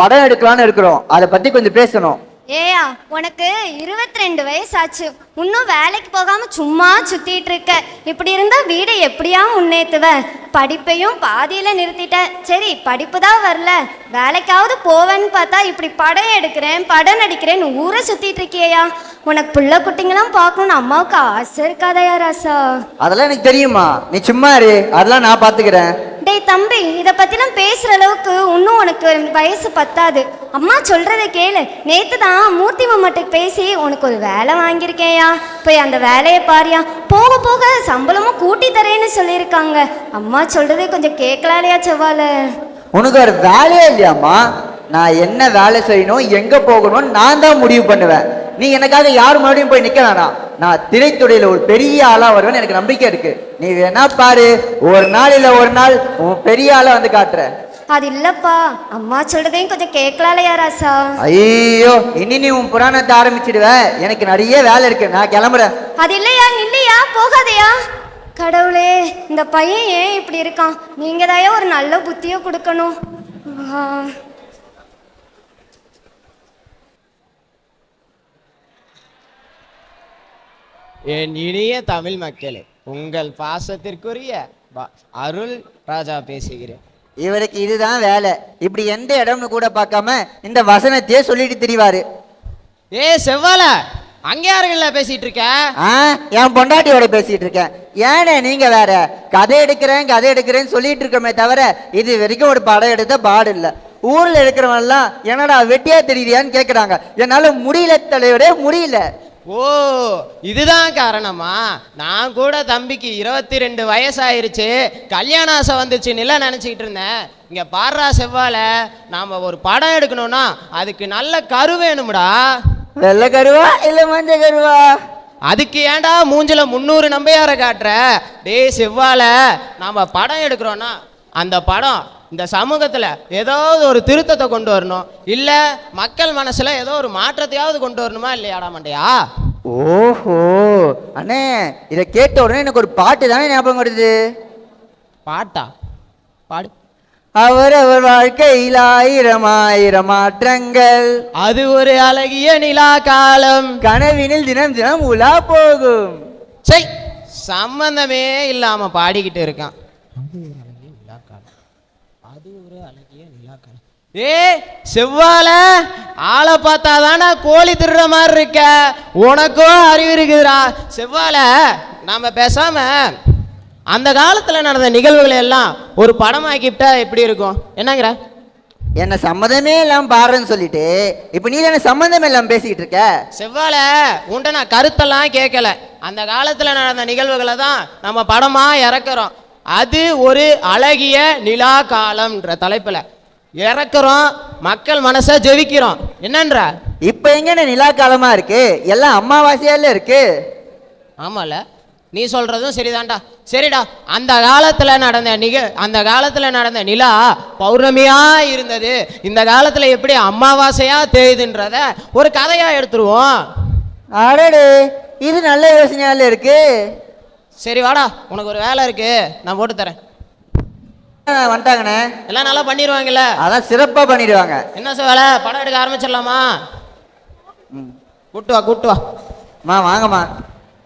படம் எடுக்கலாம்னு இருக்கிறோம். அதை பத்தி கொஞ்சம் பேசணும். ஏயா உனக்கு இருபத்தி ரெண்டு வயசாச்சு. இன்னும் வேலைக்கு போகாம சும்மா சுத்திட்டு இருக்க. இப்படி இருந்தா வீடை எப்படியா முன்னேத்துவ? படிப்பையும் பாதியில நிறுத்திட்ட. சரி படிப்பு தான் வரல. வேலைக்காவது போவேன்னு பார்த்தா இப்படி படம் எடுக்கிறேன் படம் நடிக்கிறேன்னு ஊரை சுத்திட்டு இருக்கியா உனக்கு புள்ள குட்டிங்களாம் பார்க்கணும்னு அம்மாவுக்கு ஆசை இருக்காதயா ராசா? அதெல்லாம் எனக்கு தெரியுமா நீ சும்மா இரு. அதெல்லாம் நான் பாத்துக்கிறேன் டேய் தம்பி இதை பற்றிலாம் பேசுகிற அளவுக்கு இன்னும் உனக்கு வயசு பத்தாது. அம்மா சொல்கிறத கேளு. நேற்று தான் மூர்த்தி மாமாட்டுக்கு பேசி உனக்கு ஒரு வேலை வாங்கியிருக்கேயா போய் அந்த வேலையை பாரியா. போக போக சம்பளமும் கூட்டி தரேன்னு சொல்லியிருக்காங்க. அம்மா சொல்கிறதே கொஞ்சம் கேட்கலாலையா செவ்வால உனக்கு ஒரு வேலையே இல்லையாம்மா? நான் என்ன வேலை செய்யணும் எங்கே போகணும்னு நான் தான் முடிவு பண்ணுவேன். நீ எனக்காக யார் மறுபடியும் போய் நிக்க வேணாம் நான் திரைத்துறையில ஒரு பெரிய ஆளா வருவேன்னு எனக்கு நம்பிக்கை இருக்கு. நீ வேணா பாரு ஒரு நாள் இல்ல ஒரு நாள் பெரிய ஆளா வந்து காட்டுற அது இல்லப்பா அம்மா சொல்றதையும் கொஞ்சம் கேட்கலாலையா ராசா? ஐயோ இனி நீ உன் புராணத்தை ஆரம்பிச்சிடுவ. எனக்கு நிறைய வேலை இருக்கு. நான் கிளம்புறேன். அது இல்லையா இல்லையா? போகாதயா. கடவுளே இந்த பையன் ஏன் இப்படி இருக்கான்? நீங்க தான் ஒரு நல்ல புத்தியை கொடுக்கணும். என் இனிய தமிழ் மக்களே உங்கள் பாசத்திற்குரிய அருள் ராஜா பேசுகிறேன். இவருக்கு இதுதான் வேலை. இப்படி எந்த இடம்னு கூட பார்க்காம இந்த வசனத்தையே சொல்லிட்டு திரிவாரு. ஏ செவ்வால அங்க யாருங்கள பேசிட்டு இருக்க? என் பொண்டாட்டியோட பேசிட்டு இருக்கேன். ஏனே நீங்க வேற? கதை எடுக்கிறேன் கதை எடுக்கிறேன்னு சொல்லிட்டு இருக்கோமே தவிர இது வரைக்கும் ஒரு படம் எடுத்த பாடு இல்ல. ஊர்ல இருக்கிறவன் எல்லாம் என்னடா வெட்டியா தெரியுறியான்னு கேக்குறாங்க. என்னால முடியல தலைவரே முடியல. ஓ இதுதான் காரணமா? நான் கூட தம்பிக்கு இருபத்தி ரெண்டு வயசாயிருச்சு கல்யாண ஆசை வந்துச்சுன்னு இல்ல நினைச்சிட்டு இருந்தேன். இங்க பாடுறா செவ்வால நாம ஒரு படம் எடுக்கணும்னா அதுக்கு நல்ல கரு வேணும்டா. வெள்ளை கருவா இல்ல மஞ்ச கருவா? அதுக்கு ஏன்டா மூஞ்சில முந்நூறு நம்பையார காட்டுற? டேய் செவ்வால நாம படம் எடுக்கிறோன்னா அந்த படம் இந்த சமூகத்துல ஏதாவது ஒரு திருத்தத்தை கொண்டு வரணும். இல்ல மக்கள் மனசுல ஏதோ ஒரு மாற்றத்தையாவது கொண்டு வரணுமா இல்லையாடா மண்டையா? ஓஹோ. அண்ணே இதை கேட்ட உடனே எனக்கு ஒரு பாட்டு தானே ஞாபகம் வருது? பாட்டா? பாடு. அவர் அவர் வாழ்க்கையில் ஆயிரம் ஆயிரம் மாற்றங்கள். அது ஒரு அழகிய நிலா காலம். கனவினில் தினம் தினம் உலா போகும். சை சம்பந்தமே இல்லாம பாடிக்கிட்டு இருக்கான். ஏ செவ்வால ஆளை பார்த்தாதானே கோழி திருடுற மாதிரி இருக்க. உனக்கும் அறிவு இருக்குதுடா. செவ்வால நாம பேசாம அந்த காலத்துல நடந்த நிகழ்வுகளை எல்லாம் ஒரு படமாக்கிட்டா எப்படி இருக்கும்? என்னங்கிற? என்ன சம்மதமே இல்லாம பாடுறேன்னு சொல்லிட்டு இப்ப நீ என்ன சம்மந்தமே இல்லாம பேசிக்கிட்டு இருக்க? செவ்வால உன்ட்ட நான் கருத்தெல்லாம் கேட்கல. அந்த காலத்துல நடந்த நிகழ்வுகளை தான் நம்ம படமா இறக்குறோம். அது ஒரு அழகிய நிலா காலம்ன்ற தலைப்புல. இறக்குறோம் மக்கள் மனசை ஜெபிக்கிறோம் என்னன்ற? இப்ப எங்க நிலா காலமா இருக்கு? எல்லாம் அம்மாவாசையால இருக்கு. ஆமால. நீ சொல்றதும் சரிதான்டா. சரிடா அந்த காலத்துல நடந்த நிக அந்த காலத்துல நடந்த நிலா பௌர்ணமியா இருந்தது. இந்த காலத்துல எப்படி அமாவாசையா தேயுதுன்றத ஒரு கதையா எடுத்துருவோம். அடடே இது நல்ல யோசனையால இருக்கு. சரி வாடா உனக்கு ஒரு வேலை இருக்கு. நான் போட்டு தரேன். வந்துட்டாங்கண்ணே? எல்லாம் நல்லா பண்ணிடுவாங்கல்ல. அதான் சிறப்பா பண்ணிடுவாங்க. என்ன சார் வேலை? படம் எடுக்க ஆரம்பிச்சிடலாமா? ம். கூட்டு வா கூட்டு வா. அம்மா வாங்கம்மா.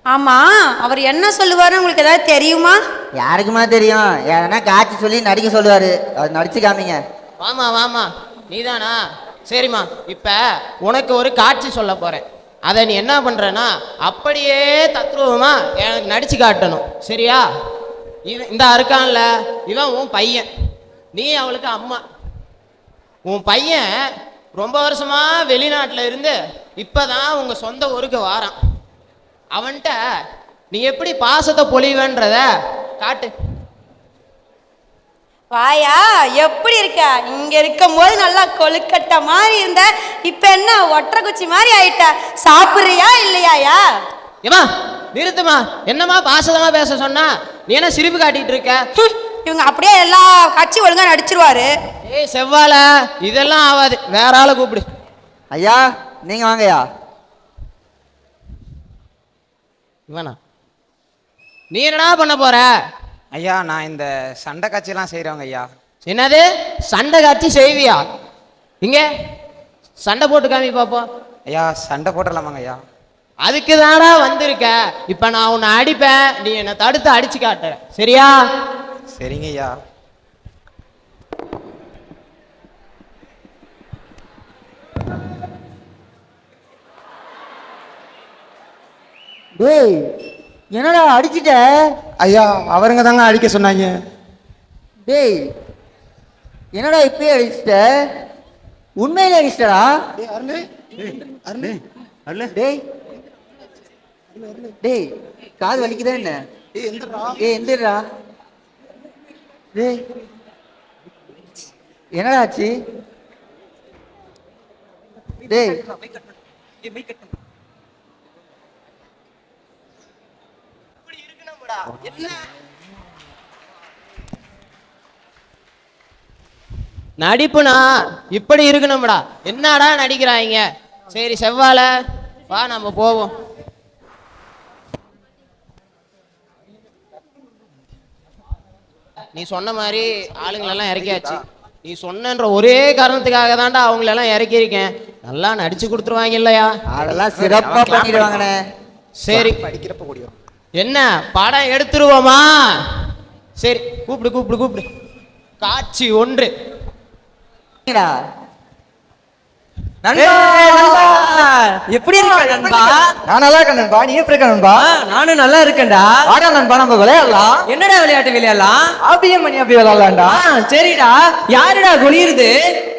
ஆமா அவர் என்ன சொல்லுவாருன்னு உங்களுக்கு ஏதாவது தெரியுமா? யாருக்குமா தெரியும்? ஏன்னா காட்சி சொல்லி நடிக்க சொல்லுவாரு. அது நடிச்சு காமிங்க. வாமா வாமா நீதானா? சரிம்மா. இப்போ உனக்கு ஒரு காட்சி சொல்ல போறேன். அதை நீ என்ன பண்றேன்னா அப்படியே தத்ரூபமா எனக்கு நடிச்சு காட்டணும். சரியா? இவன் இந்த இருக்கான்ல இவன் உன் பையன். நீ அவளுக்கு அம்மா. உன் பையன் ரொம்ப வருஷமா வெளிநாட்டில் இருந்து இப்பதான் உங்க சொந்த ஊருக்கு வாரான். அவன்கிட்ட நீ எப்படி பாசத்தை பொழிவன்றத காட்டு. வாயா எப்படி இருக்க? இங்க இருக்கும் போது நல்லா கொழுக்கட்டை மாதிரி இருந்த இப்ப என்ன ஒற்றை குச்சி மாதிரி ஆயிட்ட? சாப்பிடுறியா இல்லையாயா? ஏமா நிறுத்துமா என்னம்மா பாசதமா பேச சொன்னா? நீ என்ன சிரிப்பு காட்டிட்டு இருக்க? இவங்க அப்படியே எல்லா கட்சி ஒழுங்கா நடிச்சிருவாரு. ஏய் செவ்வாழ இதெல்லாம் ஆகாது வேற ஆளை கூப்பிடு. ஐயா நீங்க வாங்கய்யா. இவனா? நீ என்னடா பண்ண போற? ஐயா நான் இந்த சண்டை காட்சியெல்லாம் செய்கிறவங்க ஐயா. என்னது? சண்டை காட்சி செய்வியா? இங்க சண்டை போட்டு காமி பாப்போம் ஐயா சண்டை போட்டுடலாமாங்க ஐயா. அதுக்கு தானடா வந்திருக்க? இப்ப நான் உன்னை அடிப்பேன். நீ என்னை தடுத்து அடிச்சு காட்டுற. சரியா? சரிங்க ஐயா டேய் என்னடா அடிச்சிட்ட? ஐயா அவருங்க தாங்க அடிக்க சொன்னாங்க. டேய் என்னடா இப்பயே அடிச்சிட்ட? உண்மையிலே அடிச்சிட்டடா. டேய் டேய் காது வலிக்குதா என்ன? ஏய் எந்திரா டேய். என்னடா ஆச்சு டேய். நடிப்புனா இப்படி இருக்கணும்டா. என்னடா நடிக்கிறாங்க? சரி செவ்வாழ. வா நம்ம போவோம். நீ சொன்ன மாதிரி ஆளுங்களெல்லாம் இறக்கியாச்சு. நீ சொன்னன்ற ஒரே காரணத்துக்காக தான்டா அவங்களெல்லாம் இறக்கியிருக்கேன். நல்லா நடிச்சு கொடுத்துருவாங்க இல்லையா? அதெல்லாம் சிறப்பா பண்ணிடுவாங்கண்ணே. சரி. படிக்கிறப்ப கூடிய என்ன? படம் எடுத்துருவோமா? சரி கூப்பிடு கூப்பிடு கூப்பிடு. காட்சி ஒன்று. எப்படி இருக்க நண்பா? நான் நல்லா இருக்கேன் நண்பா. நீ எப்படி இருக்க நண்பா? நானும் நல்லா இருக்கேன்டா. ஆடா நண்பா நம்ம விளையாடலாம் என்னடா விளையாட்டு விளையாடலாம்? ஆபியம் பண்ணி அப்படி விளையாடலாம்டா. சரிடா. யாருடா குனியுது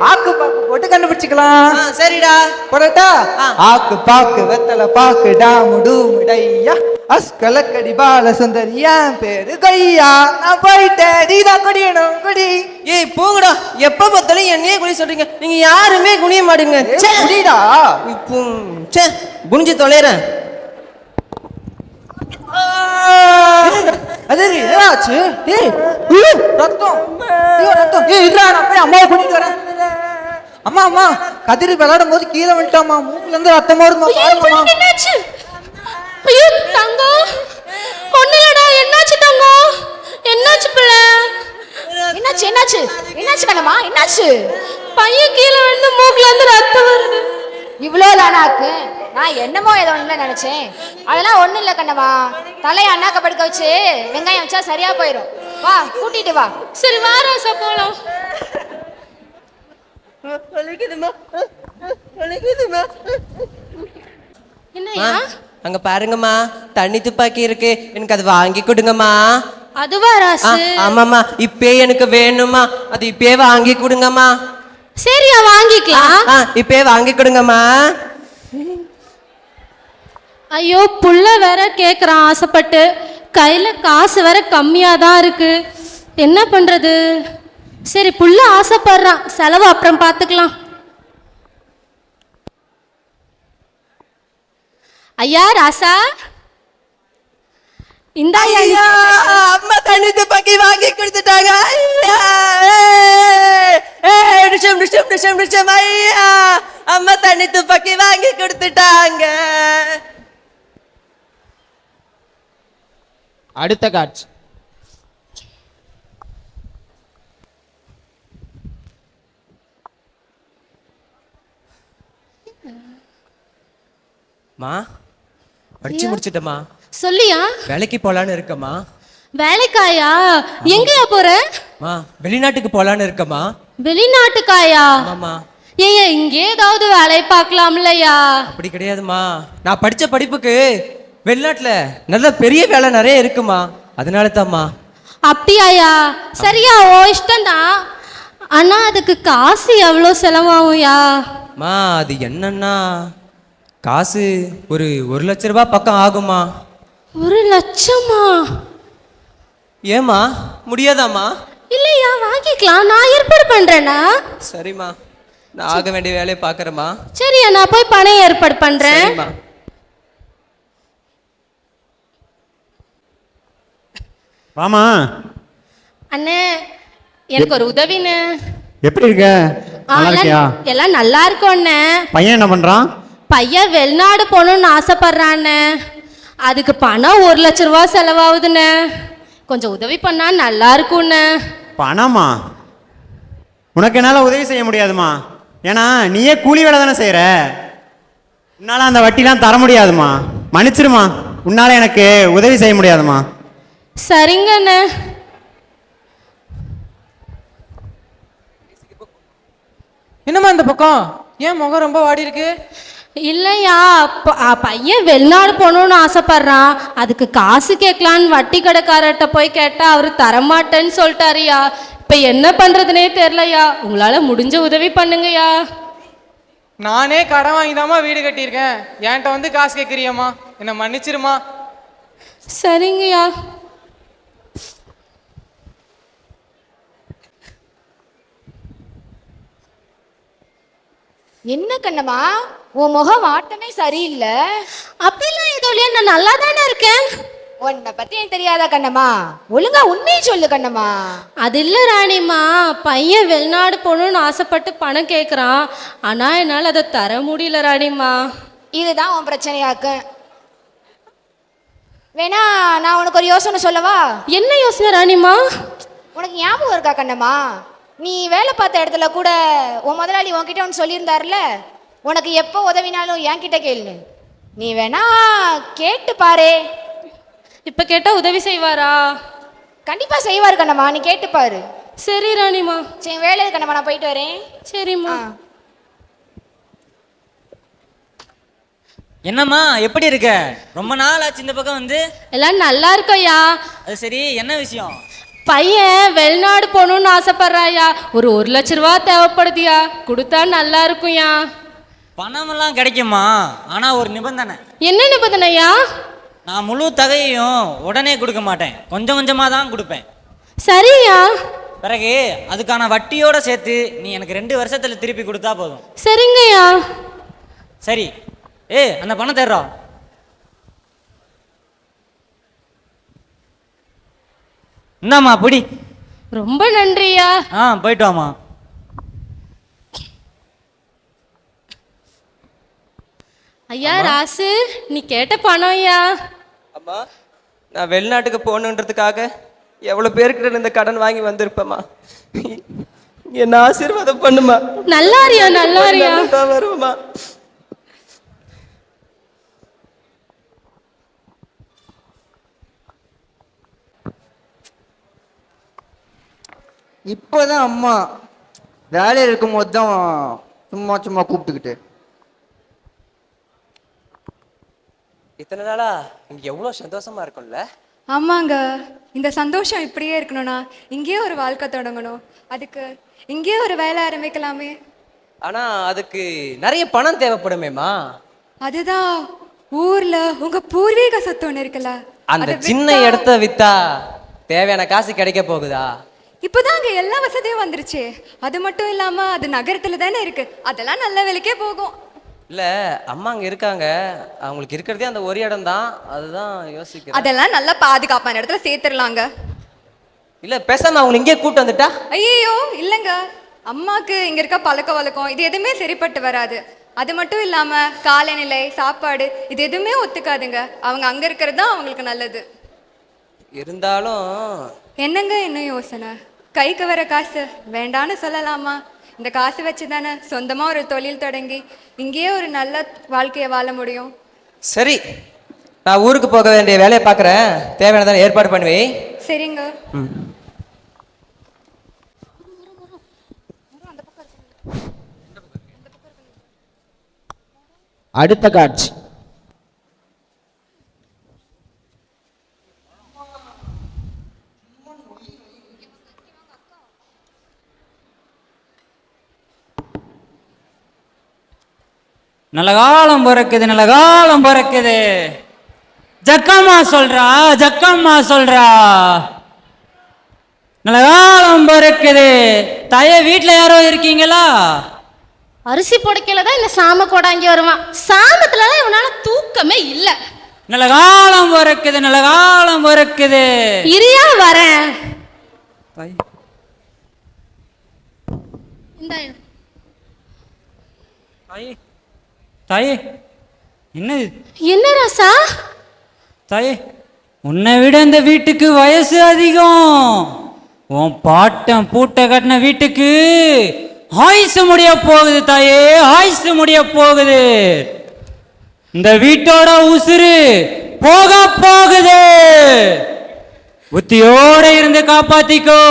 ஆக்கு பாக்கு போட்டு கண்டுபிடிச்சுக்கலாம். சரிடா. போடட்டா. ஆக்கு பாக்கு வெத்தல பாக்கு டாமு டூமு டையா. அஸ்கலக்கடி பால சுந்தரி என் பேரு கையா நான் போயிட்டேன் நீதான் கொடியணும் கொடி. ஏய் போங்கடா. எப்ப பார்த்தாலும் என்னையே குனி சொல்றீங்க. நீங்க யாருமே குனிய மாட்டீங்க. குடிடா. இப்போ ச்சே குனிஞ்சு தொலைறேன். அது என்னாச்சு? ஏய் ரத்தம். ஐயோ ரத்தம். ஏய் இல்ல நான் போய் அம்மாவை கூட்டிட்டு வரேன். அம்மா அம்மா கதிர் விளையாடும் போது கீழே விழுட்டாமா மூக்குல இருந்து ரத்தம் வருமா பாருங்கம்மா என்னாச்சு? ஐயோ தங்கம் ஒண்ணுலடா என்னாச்சு தங்கம் என்னாச்சு பிள்ளை? என்னாச்சு என்னாச்சு? என்னாச்சு கண்ணம்மா என்னாச்சு? பையன் கீழே விழுந்து மூக்குல இருந்து ரத்தம் வருது. இவ்வளோ தானாக்கு நான் என்னமோ ஏதோ ஒன்றுல நினைச்சேன். அதெல்லாம் ஒன்றும் இல்லை கண்ணம்மா. தலையை அண்ணாக்க படுக்க வச்சு வெங்காயம் வச்சா சரியா போயிடும் வா கூட்டிட்டு வா. சரி வா அங்க பாருங்கம்மா. தண்ணி துப்பாக்கி இருக்கு. எனக்கு அது வாங்கி கொடுங்கம்மா. அதுவா ராசு? ஆமாம்மா. இப்பே எனக்கு வேணுமா அது இப்பே வாங்கி கொடுங்கம்மா. சரியா வாங்கிக்கலாம். இப்பே வாங்கி கொடுங்கம்மா. ஐயோ புள்ள வேற கேக்குறான் ஆசைப்பட்டு. கையில காசு வேற கம்மியா தான் இருக்கு. என்ன பண்றது? சரி புள்ள ஆசைப்படுறான். செலவு அப்புறம் பார்த்துக்கலாம். ஐயா ராசா? இந்தா அம்மா தண்ணி துப்பாக்கி வாங்கி கொடுத்துட்டாங்க. நிஷம் நிஷம் நிஷம் நிஷம் ஐயா அம்மா தண்ணி துப்பாக்கி வாங்கி கொடுத்துட்டாங்க. அடுத்த காட்சி. மா படிச்சு முடிச்சிட்டமா சொல்லியா? வேலைக்கு போலான்னு இருக்கம்மா. வேலைக்காயா? எங்கயா போற? மா வெளிநாட்டுக்கு போலான்னு இருக்கம்மா. வெளிநாட்டுக்காயா? ஆமாம்மா. ஏய் இங்கே ஏதாவது வேலை பார்க்கலாம்லையா அப்படி கிடையாதுமா நான் படிச்ச படிப்புக்கு வெளிநாட்டுல நல்ல பெரிய வேலை நிறைய இருக்குமா அதனால தான்மா அப்படியாயா? சரியா ஓ இஷ்டம்தான். ஆனா அதுக்கு காசு எவ்வளோ செலவாகும்யா? மா அது என்னன்னா காசு ஒரு ஒரு லட்ச ரூபாய் பக்கம் ஆகுமா? ஒரு லட்சமா? ஏமா முடியாதாம்மா? இல்லையா வாங்கிக்கலாம். நான் ஏற்பாடு பண்றேனா? சரிம்மா. நான் ஆக வேண்டிய வேலையை பார்க்குறேம்மா. சரியா நான் போய் பணம் ஏற்பாடு பண்றேன். சரிம்மா. வாமா. அண்ணே எனக்கு ஒரு உதவின்னு எப்படி இருக்க? நல்லா இருக்கியா எல்லாம் நல்லா இருக்கும் அண்ணே. பையன் என்ன பண்றான்? பையன் வெளிநாடு போகணும்னு ஆசைப்படுறானே. அதுக்கு பணம் ஒரு லட்ச ரூபா செலவாகுதுண்ணே கொஞ்சம் உதவி பண்ணா நல்லா இருக்கும்ண்ணே பணமா? உனக்கு என்னால உதவி செய்ய முடியாதுமா? ஏன்னா நீயே கூலி வேலை தானே செய்கிற உன்னால் அந்த வட்டிலாம் தர முடியாதுமா? மன்னிச்சிருமா? உன்னால் எனக்கு உதவி செய்ய முடியாதுமா? சரிங்க அண்ணே என்னம்மா இந்த பக்கம்? ஏன் முகம் ரொம்ப வாடி இருக்கு? இல்லையா? பையன் வெளிநாடு போகணும்னு ஆசைப்படுறான். அதுக்கு காசு கேட்கலான்னு வட்டி கடைக்காரர்கிட்ட போய் கேட்டா அவர் தரமாட்டேன்னு சொல்லிட்டாருயா இப்போ என்ன பண்ணுறதுனே தெரிலையா உங்களால் முடிஞ்ச உதவி பண்ணுங்கய்யா. நானே கடன் வாங்கி வீடு கட்டியிருக்கேன். என்கிட்ட வந்து காசு கேட்குறியம்மா. என்னை மன்னிச்சிருமா சரிங்கய்யா. என்ன கண்ணம்மா? உன் முகம் ஆட்டமே சரியில்லை. அப்படிலாம் எதுவும் இல்லையா? நான் நல்லா தானே இருக்கேன். உன்னை பத்தி எனக்கு தெரியாதா கண்ணம்மா? ஒழுங்கா உண்மையை சொல்லு கண்ணம்மா. அது இல்லை ராணிம்மா. பையன் வெளிநாடு போகணும்னு ஆசைப்பட்டு பணம் கேட்குறான் ஆனால் என்னால் அதை தர முடியல ராணிம்மா. இதுதான் உன் பிரச்சனையாக்கு. வேணா நான் உனக்கு ஒரு யோசனை சொல்லவா? என்ன யோசனை ராணிம்மா? உனக்கு ஞாபகம் இருக்கா கண்ணம்மா? நீ வேலை பார்த்த இடத்துல கூட உன் முதலாளி உன்கிட்ட ஒன்று சொல்லியிருந்தாருல உனக்கு எப்போ உதவினாலும் என்கிட்ட கேளு. நீ வேணா கேட்டு பாரு. இப்போ கேட்டால் உதவி செய்வாரா? கண்டிப்பா செய்வாரு கண்ணம்மா. நீ கேட்டு பாரு. சரி ராணிம்மா. சரி வேலை கண்ணம்மா நான் போயிட்டு வரேன். சரிம்மா. என்னம்மா எப்படி இருக்க? ரொம்ப நாள் ஆச்சு இந்த பக்கம் வந்து. எல்லாம் நல்லா இருக்கோயா அது சரி என்ன விஷயம்? பையன் வெளிநாடு போகணும்னு ஆசைப்படுறாயா ஒரு ஒரு லட்ச ரூபா தேவைப்படுதியா? கொடுத்தா நல்லா இருக்கும்யா? பணமெல்லாம் கிடைக்குமா? ஆனா ஒரு நிபந்தனை. என்ன நிபந்தனையா? நான் முழு தொகையையும் உடனே கொடுக்க மாட்டேன். கொஞ்சம் கொஞ்சமாக தான் கொடுப்பேன். சரியா? பிறகு அதுக்கான வட்டியோட சேர்த்து நீ எனக்கு ரெண்டு வருஷத்துல திருப்பி கொடுத்தா போதும். சரிங்கய்யா. சரி. ஏய் அந்த பணம் தர்றா இந்தாம்மா பிடி. ரொம்ப நன்றியா? ஆ போயிட்டு வாம்மா. ஐயா ராசு நீ கேட்ட பணம் ஐயா. அம்மா நான் வெளிநாட்டுக்கு போகணுன்றதுக்காக எவ்வளோ பேருக்கிட்ட இந்த கடன் வாங்கி வந்திருப்பேம்மா. என்ன ஆசீர்வாதம் பண்ணுமா நல்லாரியா நல்லாரியா. நான் வருவேம்மா. இப்போதான் அம்மா வேலையில் இருக்கும்போது தான் சும்மா சும்மா கூப்பிட்டுக்கிட்டு. இத்தனை நாளா? இங்க எவ்வளோ சந்தோஷமா இருக்கும்ல? ஆமாங்க. இந்த சந்தோஷம் இப்படியே இருக்கணும்னா இங்கேயே ஒரு வாழ்க்கை தொடங்கணும். அதுக்கு இங்கேயே ஒரு வேலை ஆரம்பிக்கலாமே. ஆனா அதுக்கு நிறைய பணம் தேவைப்படுமேம்மா. அதுதான். ஊர்ல உங்க பூர்வீக சொத்து ஒண்ணு இருக்குல்ல அந்த சின்ன இடத்த வித்தா தேவையான காசு கிடைக்க போகுதா? இப்போதான் அங்க எல்லா வசதியும் வந்துருச்சு. அது மட்டும் இல்லாம அது நகரத்துல தானே இருக்கு. அதெல்லாம் நல்ல விலைக்கே போகும். இல்ல அம்மா அங்க இருக்காங்க. அவங்களுக்கு இருக்கிறதே அந்த ஒரு இடம் தான். அதுதான் யோசிக்கிறேன். அதெல்லாம் நல்லா பாதுகாப்பான இடத்துல சேர்த்துடலாங்க. இல்ல பேசாம அவங்களை இங்கே கூட்டு வந்துட்டா? ஐயோ இல்லைங்க. அம்மாக்கு இங்க இருக்க பழக்க வழக்கம் இது எதுவுமே சரிப்பட்டு வராது. அது மட்டும் இல்லாம காலநிலை சாப்பாடு இது எதுவுமே ஒத்துக்காதுங்க. அவங்க அங்க இருக்கிறது தான் அவங்களுக்கு நல்லது. இருந்தாலும் என்னங்க இன்னும் யோசனை? கைக்கு வர காசு வேண்டான்னு சொல்லலாமா? இந்த காசு வச்சு தானே சொந்தமா ஒரு தொழில் தொடங்கி இங்கேயே ஒரு நல்ல வாழ்க்கையை வாழ முடியும். சரி நான் ஊருக்கு போக வேண்டிய வேலையை பார்க்குறேன். தேவையானதான ஏற்பாடு பண்ணுவே சரிங்க. அடுத்த காட்சி. நல்ல காலம் பிறக்குது நல்ல காலம் பிறக்குது. ஜக்கம்மா சொல்றா ஜக்கம்மா சொல்றா. நல்ல காலம் பிறக்குது. தாய வீட்ல யாரோ இருக்கீங்களா? அரிசி புடைக்கல தான் இந்த சாம கொடாங்கி வருவான் சாமத்துலலாம் இவனால தூக்கமே இல்ல. நல்ல காலம் பிறக்குது நல்ல காலம் பிறக்குது. இரியா வரேன். இந்த தாயே என்னது? என்ன ராசா? தாயே உன்னை விட இந்த வீட்டுக்கு வயசு அதிகம். உன் பாட்டன் பூட்டை கட்டின வீட்டுக்கு ஆயுசு முடிய போகுது தாயே ஆயுசு முடிய போகுது. இந்த வீட்டோட உசுறு போக போகுது. புத்தியோட இருந்து காப்பாத்திக்கோ.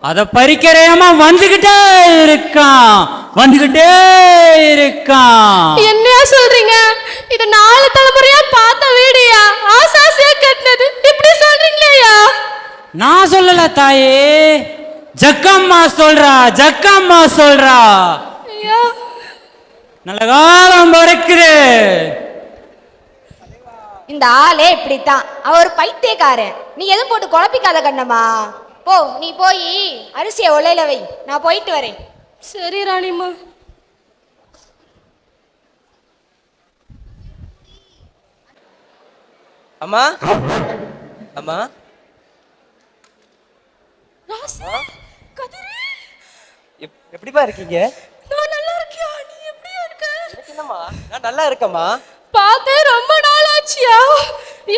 அத பறிக்கிறேமா வந்துகிட்டே இருக்கான். வந்துகிட்டே இருக்கான். என்னையா சொல்றீங்க? இது நாலு தலைமுறையா பார்த்த வீடியா? ஆசாசியா கட்டினது? இப்படி சொல்றீங்களேயா நான் சொல்லல தாயே. ஜக்கம்மா சொல்றா ஜக்கம்மா சொல்றா. ஐயா. நல்ல காலம் பிறக்குது. இந்த ஆளே இப்படித்தான். அவர் பைத்தியக்காரன். நீ எதுவும் போட்டு குழப்பிக்காத கண்ணம்மா. போ நீ போய் அரிசியை ஒலையில வை. நான் போயிட்டு வரேன். சரி ராணிம்மா. அம்மா? அம்மா? ராசி கதிரே. எப்படிப்பா இருக்கீங்க? நான் நல்லா இருக்கியா? நீ எப்படியா இருக்க? என்னம்மா? நான் நல்லா இருக்கேம்மா. பார்த்தே ரொம்ப நாள் ஆச்சியா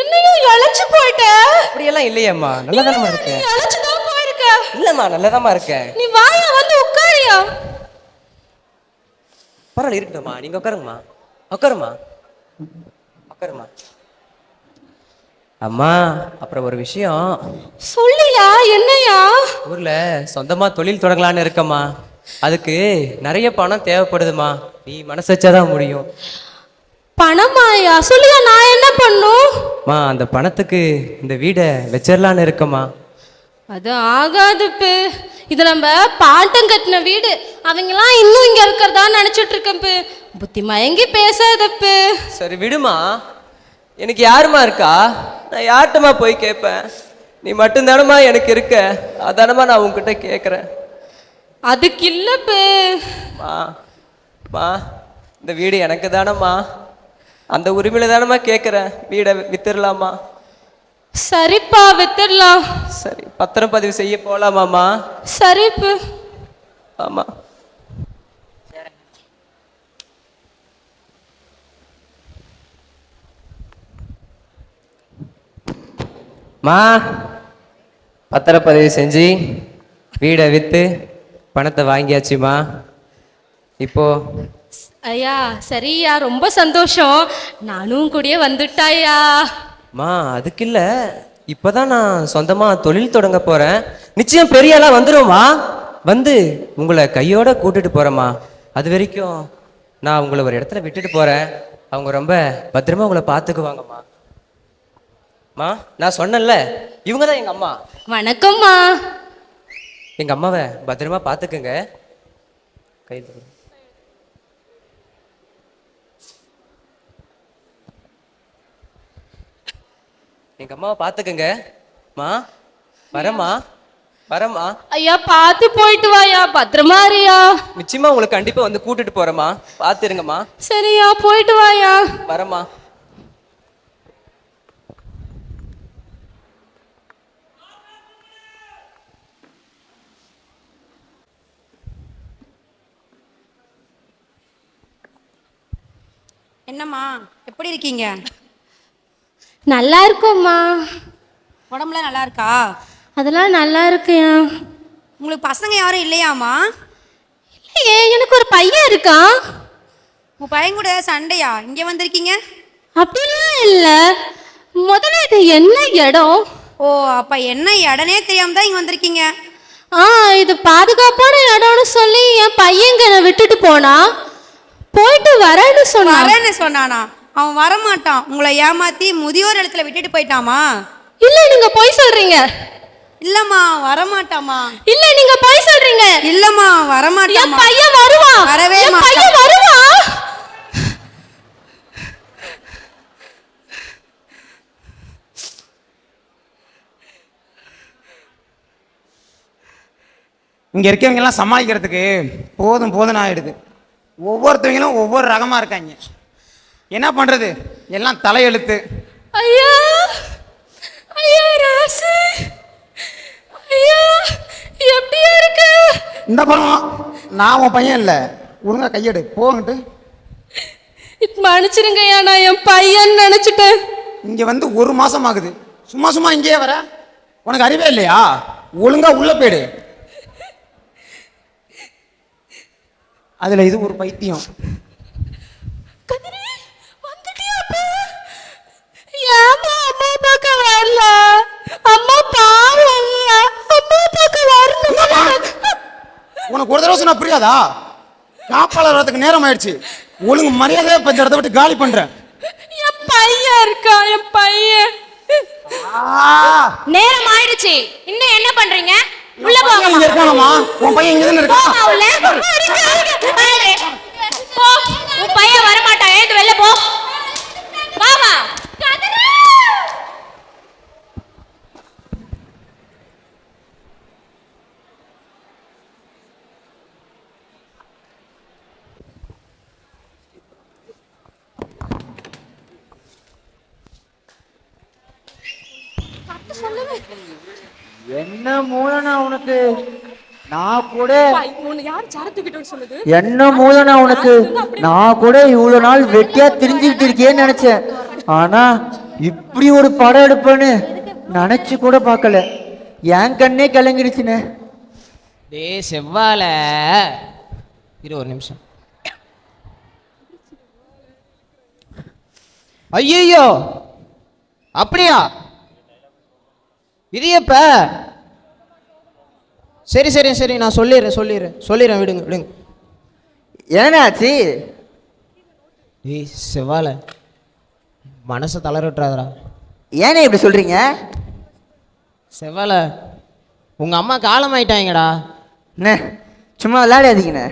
என்னையும் இழைச்சு போயிட்ட. அப்படியெல்லாம் இல்லையேம்மா. நல்லா நீ இருக்கேன். இழைச்சு தான் இல்லம்மா நல்லதாம்மா இருக்கேன் நீ வாயா வந்து உட்காரியா பரவாயில்ல இருக்கட்டும்மா. நீங்க உட்காருங்கம்மா. உட்காருமா உட்காருமா அம்மா அப்புறம் ஒரு விஷயம். சொல்லியா என்னையா ஊர்ல சொந்தமா தொழில் தொடங்கலான்னு இருக்கம்மா. அதுக்கு நிறைய பணம் தேவைப்படுதுமா நீ மனசு வச்சாதான் முடியும். பணமாயா சொல்லியா நான் என்ன பண்ணும்? அந்த பணத்துக்கு இந்த வீடை வச்சிடலான்னு இருக்கம்மா. அது ஆகாது பு இது நம்ம பாட்டம் கட்டின வீடு. அவங்கெல்லாம் இன்னும் இங்க இருக்கிறதா நினைச்சிட்டு இருக்கேன் பு புத்தி மயங்கி பேசாதப்பு. சரி விடுமா. எனக்கு யாருமா இருக்கா? நான் யார்கிட்டமா போய் கேட்பேன்? நீ மட்டும்தானம்மா எனக்கு இருக்க. அதானம்மா நான் உன்கிட்ட கேட்குறேன். அதுக்கு இல்லப்பு. மா மா இந்த வீடு எனக்கு தானம்மா. அந்த உரிமையில தானம்மா கேட்குறேன். வீடை வித்துடலாமா சரிப்பா வித்துடலாம் சரி பத்திரம் பதிவு செய்ய போகலாமாம்மா சரிப்பு. ஆமா. மா பத்திரப்பதிவு செஞ்சு வீடை விற்று பணத்தை வாங்கியாச்சுமா? இப்போ. ஐயா சரியா ரொம்ப சந்தோஷம். நானும் கூடயே வந்துட்டாயா? மா அதுக்கு இல்லை இப்போதான் நான் சொந்தமாக தொழில் தொடங்க போகிறேன் நிச்சயம் பெரிய ஆளாக வந்துடும்மா வந்து உங்களை கையோட கூட்டிட்டு போகிறேம்மா அது வரைக்கும் நான் உங்களை ஒரு இடத்துல விட்டுட்டு போகிறேன் அவங்க ரொம்ப பத்திரமா உங்களை பார்த்துக்குவாங்கம்மா. மா நான் சொன்னேன்ல இவங்க தான் எங்கள் அம்மா. வணக்கம்மா. எங்கள் அம்மாவை பத்திரமா பார்த்துக்குங்க. கையில் எங்க அம்மாவை பார்த்துக்குங்க மா வரேம்மா வரேம்மா. ஐயா பார்த்து போயிட்டு வாயா பத்திரமா இருயா நிச்சயமா உங்களுக்கு கண்டிப்பா வந்து கூட்டிட்டு போறேம்மா. பார்த்துருங்கம்மா சரியா போயிட்டு வாயா. வரேம்மா. என்னம்மா எப்படி இருக்கீங்க? நல்லா இருக்கோம்மா உடம்புலாம் நல்லா இருக்கா அதெல்லாம் நல்லா இருக்குயா உங்களுக்கு பசங்க யாரும் இல்லையாம்மா? இல்லையே எனக்கு ஒரு பையன் இருக்கான் உன் பையன் கூட சண்டையா? இங்கே வந்திருக்கீங்க? அப்படிலாம் இல்லை. முதல்ல இது என்ன இடம்? ஓ அப்ப என்ன இடனே தெரியாம தான் இங்க வந்திருக்கீங்க. ஆ இது பாதுகாப்பான இடம்னு சொல்லி என் பையங்க என்னை விட்டுட்டு போனா. போயிட்டு வரேன்னு சொன்னான். வரேன்னு சொன்னானா? அவன் வரமாட்டான். உங்களை ஏமாத்தி முதியோர் இடத்துல விட்டுட்டு போயிட்டாமா? இல்ல நீங்க போய் சொல்றீங்க. இல்லம்மா வரமாட்டாமா இல்ல நீங்க போய் சொல்றீங்க. இல்லம்மா என் வரமாட்டாமா பையன் வருவான். வரவே என் மாட்டான். பையன் வருவான். இங்க இருக்கவங்க எல்லாம் சமாளிக்கிறதுக்கு போதும் போதும் ஆயிடுது. ஒவ்வொருத்தவங்களும் ஒவ்வொரு ரகமா இருக்காங்க. என்ன பண்றது? எல்லாம் தலையெழுத்து. ஐயா ஐயா ராசு. ஐயா எப்படியா இருக்கு? இந்த படம் நான் உன் பையன் இல்லை. ஒழுங்கா கையெடு. போங்கிட்டு. மன்னிச்சிருங்கய்யா நான் என் பையன் நினைச்சிட்டேன். இங்க வந்து ஒரு மாசம் ஆகுது. சும்மா சும்மா இங்கேயே வர. உனக்கு அறிவே இல்லையா? ஒழுங்கா உள்ள போயிடு. அதுல இது ஒரு பைத்தியம். ஏமா அம்மா பார்க்க வரல. அம்மா பாவம் அம்மா பார்க்க வரல. உனக்கு ஒரு தடவை சொன்னா புரியாதா? காப்பாளர் வரதுக்கு நேரம் ஆயிடுச்சு. ஒழுங்கு மரியாதையா இப்ப இந்த இடத்த விட்டு காலி பண்றேன். என் பையன் இருக்கா? என் பையன். நேரம் ஆயிடுச்சு. இன்னும் என்ன பண்றீங்க? உள்ள பையன் இங்க இருக்கானம்மா. உன் பையன் இங்க தானே இருக்கான். போமா உள்ள. போ. உன் பையன் வர மாட்டான் ஏந்து வெளில போ. வாமா என்ன மூலனா உனக்கு? நான் கூட என்ன மூலனா உனக்கு? நான் கூட இவ்வளவு நாள் வெட்டியா தெரிஞ்சுக்கிட்டு இருக்கேன்னு நினைச்சேன். ஆனா இப்படி ஒரு படம் எடுப்பேன்னு நினைச்சு கூட பார்க்கல. என் கண்ணே கலங்கிடுச்சுனே. டேய் செவ்வால இரு ஒரு நிமிஷம். ஐயோ அப்படியா? இது எப்ப சரி சரி சரி நான் சொல்லிடுறேன் சொல்லிடுறேன் சொல்லிடுறேன் விடுங்க விடுங்க. என்னாச்சு? டேய் செவ்வால மனசை தளர விட்டுறாதடா ஏனே இப்படி சொல்றீங்க? செவ்வால உங்க அம்மா காலமாயிட்டாங்கடா. என்ன சும்மா விளையாடாதீங்கண்ணே.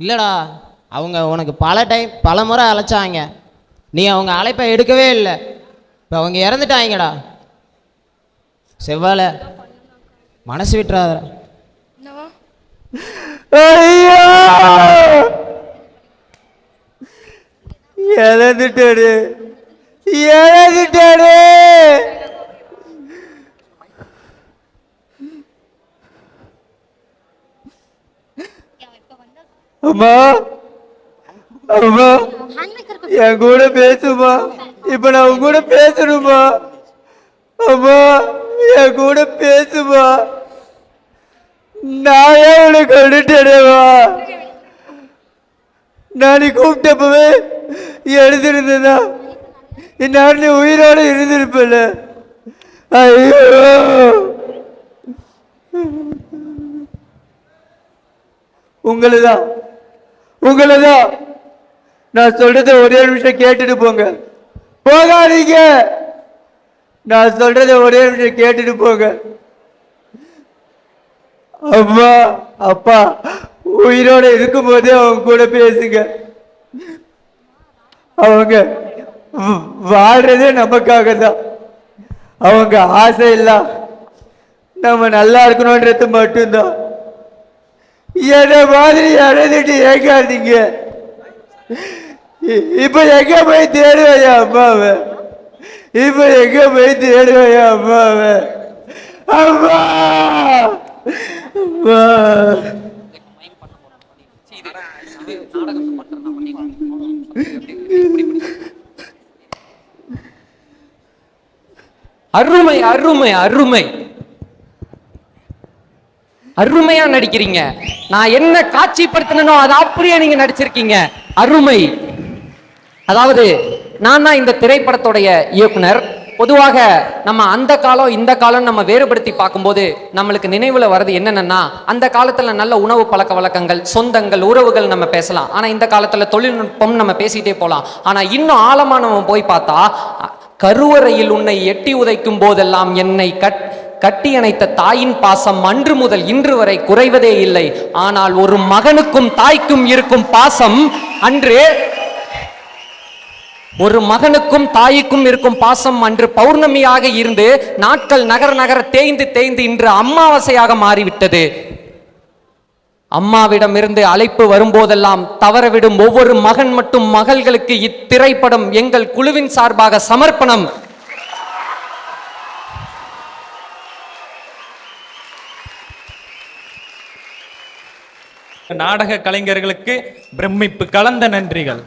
இல்லைடா அவங்க உனக்கு பல டைம் பல முறை அழைச்சாங்க. நீ அவங்க அழைப்பை எடுக்கவே இல்லை. இப்போ அவங்க இறந்துட்டாங்கடா. செவ்வாழை. மனசு விட்டுறாதடா ஐயோ! இழந்துட்டாரு இழந்துட்டாரு அம்மா அம்மா என் கூட பேசுமா இப்ப நான் உன் கூட பேசணுமா அம்மா. என் கூட பேசுமா? நான் ஏன் உனக்கு கொண்டுட்டேனேவா? நான் நீ கூப்பிட்டப்பவே எழுதிருந்ததா இந்நேரம் நீ உயிரோடு இருந்திருப்பல ஐயோ! உங்களை தான் நான் சொல்றத ஒரே நிமிஷம் கேட்டுட்டு போங்க. போகாதீங்க! நான் சொல்றதை ஒரே நிமிஷம் கேட்டுட்டு போங்க. அம்மா அப்பா உயிரோட இருக்கும்போதே அவங்க கூட பேசுங்க. அவங்க வாழ்றதே நமக்காக தான் அவங்க ஆசை இல்லை. நம்ம நல்லா இருக்கணும்ன்றது மட்டும்தான். என்ன மாதிரி இறந்துட்டு ஏக்காதீங்க. இ- இப்ப எங்க போய் தேடுவையா அம்மாவை? இப்போ எங்க போய் தேடுவையா அம்மாவை? அம்மா! அம்மா! அருமை அருமை அருமை. அருமையா நடிக்கிறீங்க. நான் என்ன காட்சிப்படுத்தினோ அதை அப்படியே நீங்க நடிச்சிருக்கீங்க. அருமை. அதாவது நான் தான் இந்த திரைப்படத்துடைய இயக்குனர். பொதுவாக நம்ம அந்த காலம் இந்த காலம் நம்ம வேறுபடுத்தி பார்க்கும்போது நம்மளுக்கு நினைவில் வர்றது என்னென்னா அந்த காலத்தில் நல்ல உணவு பழக்க வழக்கங்கள் சொந்தங்கள் உறவுகள் நம்ம பேசலாம். ஆனால் இந்த காலத்தில் தொழில்நுட்பம் நம்ம பேசிட்டே போகலாம் ஆனால் இன்னும் ஆழமாக நம்ம போய் பார்த்தா கருவறையில் உன்னை எட்டி உதைக்கும் போதெல்லாம் என்னை கட் கட்டி அணைத்த தாயின் பாசம் அன்று முதல் இன்று வரை குறைவதே இல்லை. ஆனால் ஒரு மகனுக்கும் தாய்க்கும் இருக்கும் பாசம் அன்று ஒரு மகனுக்கும் தாய்க்கும் இருக்கும் பாசம் அன்று பௌர்ணமியாக இருந்து நாட்கள் நகர நகர தேய்ந்து தேய்ந்து இன்று அமாவாசையாக மாறிவிட்டது. அம்மாவிடம் இருந்து அழைப்பு வரும்போதெல்லாம் தவறவிடும் ஒவ்வொரு மகன் மற்றும் மகள்களுக்கு இத்திரைப்படம் எங்கள் குழுவின் சார்பாக சமர்ப்பணம். நாடக கலைஞர்களுக்கு பிரமிப்பு கலந்த நன்றிகள்.